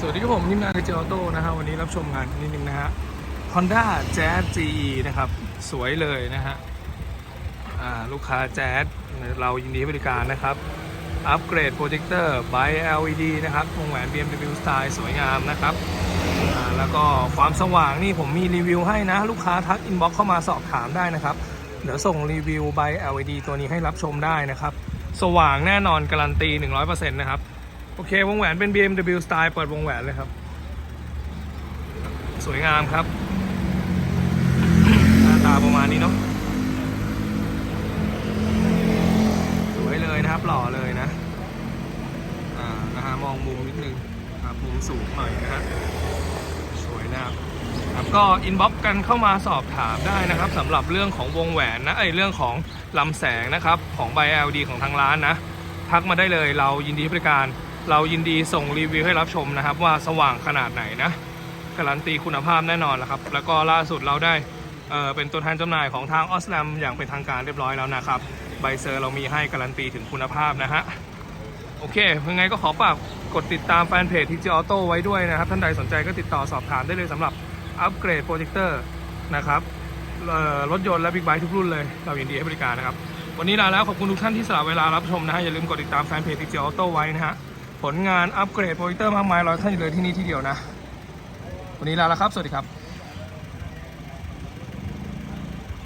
สวัสดีครับผมนิมนาเจออโต้นะฮะวันนี้รับชมงานนิดนึงนะฮะ Honda Jazz GE นะครับ สวยเลยนะฮะลูกค้า Jazz เรายินดีให้บริการนะครับ อัปเกรดโปรเจคเตอร์ไบ LED นะครับวงแหวน BMW Style สวยงามนะครับ แล้วก็ความสว่างนี่ผมมีรีวิวให้นะ ลูกค้าทักอินบ็อกเข้ามาสอบถามได้นะครับ เดี๋ยวส่งรีวิวไบ LED ตัวนี้ให้รับชมได้นะครับ สว่างแน่นอนการันตี 100%นะครับ โอเควงแหวนเป็น BMW Style เปิดวงแหวนเลยครับ สวยงามครับ หน้าตาประมาณนี้เนาะสวยเลยนะครับหล่อเลยนะอ่านะฮะมองมุมนิดนึงครับมุมสูงหน่อยนะฮะสวยนะครับครับก็อินบ็อกกันเข้ามาสอบถามได้นะครับสำหรับเรื่องของวงแหวนนะไอยเรื่องของลำแสงนะครับ ของใบ LED ของทางร้านนะ ทักมาได้เลยเรายินดีให้บริการ เรายินดีส่งรีวิวให้รับชมนะครับ ว่าสว่างขนาดไหนนะการันตีคุณภาพแน่นอนแล้วครับ แล้วก็ล่าสุดเราได้เเป็นตัวแทนจำหน่ายของทางออสแลมอย่างเป็นทางการเรียบร้อยแล้วนะครับใบเซอร์เรามีให้การันตีถึงคุณภาพนะฮะโอเคยังไงก็ขอฝากกดติดตามแฟนเพจทีจีออโต้ไว้ด้วยนะครับ ท่านใดสนใจก็ติดต่อสอบถามได้เลยสำหรับอัปเกรดโปรเจคเตอร์นะครับรถยนต์และบิ๊กไบค์ทุกรุ่นเลย เรายินดีให้บริการนะครับ วันนี้ลาแล้วขอบคุณทุกท่านที่สละเวลารับชมนะฮะอย่าลืมกดติดตามแฟนเพจทีจีออโต้ไว้นะฮะ ผลงานอัปเกรดโปรเจคเตอร์มากมายรอท่านอยู่เลยที่นี่ที่เดียวนะ วันนี้ลาแล้วครับ สวัสดีครับ